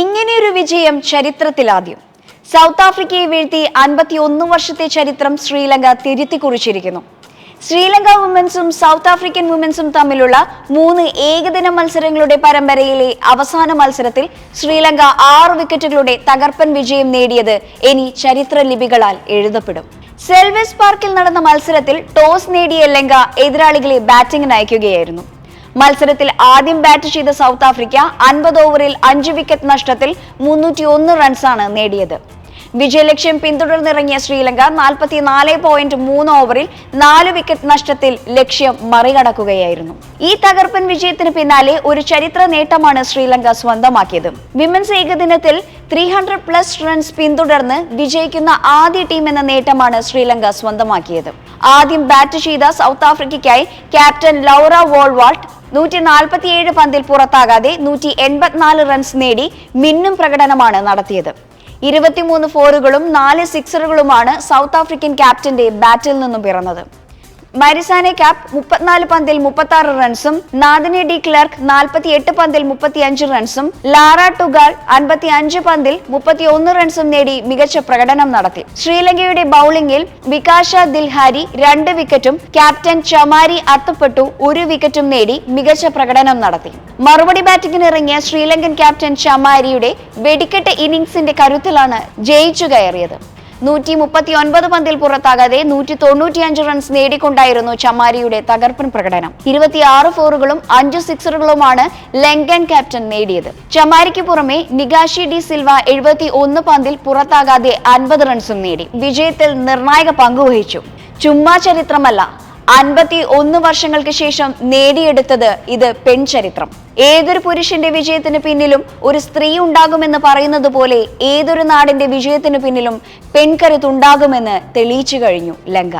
ഇങ്ങനെയൊരു വിജയം ചരിത്രത്തിലാദ്യം. സൗത്ത് ആഫ്രിക്കയെ വീഴ്ത്തി അൻപത്തി ഒന്ന് വർഷത്തെ ചരിത്രം ശ്രീലങ്ക തിരുത്തി കുറിച്ചിരിക്കുന്നു ശ്രീലങ്ക വുമൻസും സൗത്ത് ആഫ്രിക്കൻ വുമൻസും തമ്മിലുള്ള മൂന്ന് ഏകദിന മത്സരങ്ങളുടെ പരമ്പരയിലെ അവസാന മത്സരത്തിൽ ശ്രീലങ്ക ആറ് വിക്കറ്റുകളുടെ തകർപ്പൻ വിജയം നേടിയത് ഇനി ചരിത്ര ലിപികളാൽ എഴുതപ്പെടും. സെൽവസ് പാർക്കിൽ നടന്ന മത്സരത്തിൽ ടോസ് നേടിയ ലങ്ക എതിരാളികളെ ബാറ്റിംഗിന് അയക്കുകയായിരുന്നു. മത്സരത്തിൽ ആദ്യം ബാറ്റ് ചെയ്ത സൗത്ത് ആഫ്രിക്ക അൻപത് ഓവറിൽ അഞ്ച് വിക്കറ്റ് നഷ്ടത്തിൽ മുന്നൂറ്റി റൺസാണ് നേടിയത്. വിജയലക്ഷ്യം പിന്തുടർന്നിറങ്ങിയ ശ്രീലങ്ക നാൽപ്പത്തിനാല് പോയിന്റ് മൂന്ന് ഓവറിൽ നാല് വിക്കറ്റ് നഷ്ടത്തിൽ ലക്ഷ്യം മറികടക്കുകയായിരുന്നു. ഈ തകർപ്പൻ വിജയത്തിന് പിന്നാലെ ഒരു ചരിത്ര നേട്ടമാണ് ശ്രീലങ്ക സ്വന്തമാക്കിയത്. വിമൻസ് ഏകദിനത്തിൽ ത്രീ ഹൺഡ്രഡ് പ്ലസ് റൺസ് പിന്തുടർന്ന് വിജയിക്കുന്ന ആദ്യ ടീം എന്ന നേട്ടമാണ് ശ്രീലങ്ക സ്വന്തമാക്കിയത്. ആദ്യം ബാറ്റ് ചെയ്ത സൗത്ത് ആഫ്രിക്കയ്ക്കായി ക്യാപ്റ്റൻ ലൗറ വോൾവാൾട്ട് നൂറ്റി നാൽപ്പത്തിയേഴ് പന്തിൽ പുറത്താകാതെ നൂറ്റി എൺപത്തിനാല് റൺസ് നേടി മിന്നും പ്രകടനമാണ് നടത്തിയത്. ഇരുപത്തിമൂന്ന് ഫോറുകളും നാല് സിക്സറുകളുമാണ് സൗത്ത് ആഫ്രിക്കൻ ക്യാപ്റ്റന്റെ ബാറ്റിൽ നിന്നും പിറന്നത്. മരിസാനെ ക്യാപ് മുപ്പത്തിനാല് പന്തിൽ മുപ്പത്തി ആറ് റൺസും നാദിനി ഡി ക്ലർക്ക് നാൽപ്പത്തി എട്ട് പന്തിൽ മുപ്പത്തി അഞ്ച് റൺസും ലാറ ടുഗാൾ അൻപത്തി അഞ്ച് പന്തിൽ മുപ്പത്തി ഒന്ന് റൺസും നേടി മികച്ച പ്രകടനം നടത്തി. ശ്രീലങ്കയുടെ ബൌളിംഗിൽ വികാശ ദിൽഹാരി രണ്ട് വിക്കറ്റും ക്യാപ്റ്റൻ ചമാരി അത്തപ്പെട്ടു ഒരു വിക്കറ്റും നേടി മികച്ച പ്രകടനം നടത്തി. മറുപടി ബാറ്റിംഗിന് ഇറങ്ങിയ ശ്രീലങ്കൻ ക്യാപ്റ്റൻ ചമാരിയുടെ വെടിക്കെട്ട് ഇന്നിംഗ്സിന്റെ കരുത്തിലാണ് ജയിച്ചു കയറിയത്. നൂറ്റി മുപ്പത്തി ഒൻപത് പന്തിൽ പുറത്താകാതെ നൂറ്റി തൊണ്ണൂറ്റിയഞ്ച് റൺസ് നേടിക്കൊണ്ടായിരുന്നു ചമാരിയുടെ തകർപ്പൻ പ്രകടനം. ഇരുപത്തിയാറ് ഫോറുകളും അഞ്ച് സിക്സറുകളുമാണ് ലങ്കൻ ക്യാപ്റ്റൻ നേടിയത്. ചമാരിക്ക് പുറമെ നിഗാഷി ഡി സിൽവ എഴുപത്തി ഒന്ന് പന്തിൽ പുറത്താകാതെ അൻപത് റൺസും നേടി. വിജയത്തിൽ നിർണായക പങ്കുവഹിച്ചു ചുമ്മാ ചരിത്രമല്ല അൻപത്തി ഒന്ന് വർഷങ്ങൾക്ക് ശേഷം നേടിയെടുത്തത് ഇത് പെൺചരിത്രം. ഏതൊരു പുരുഷന്റെ വിജയത്തിന് പിന്നിലും ഒരു സ്ത്രീ ഉണ്ടാകുമെന്ന് പറയുന്നത് പോലെ ഏതൊരു നാടിന്റെ വിജയത്തിന് പിന്നിലും പെൺകരുത്തുണ്ടാകുമെന്ന് തെളിയിച്ചു കഴിഞ്ഞു ലങ്ക.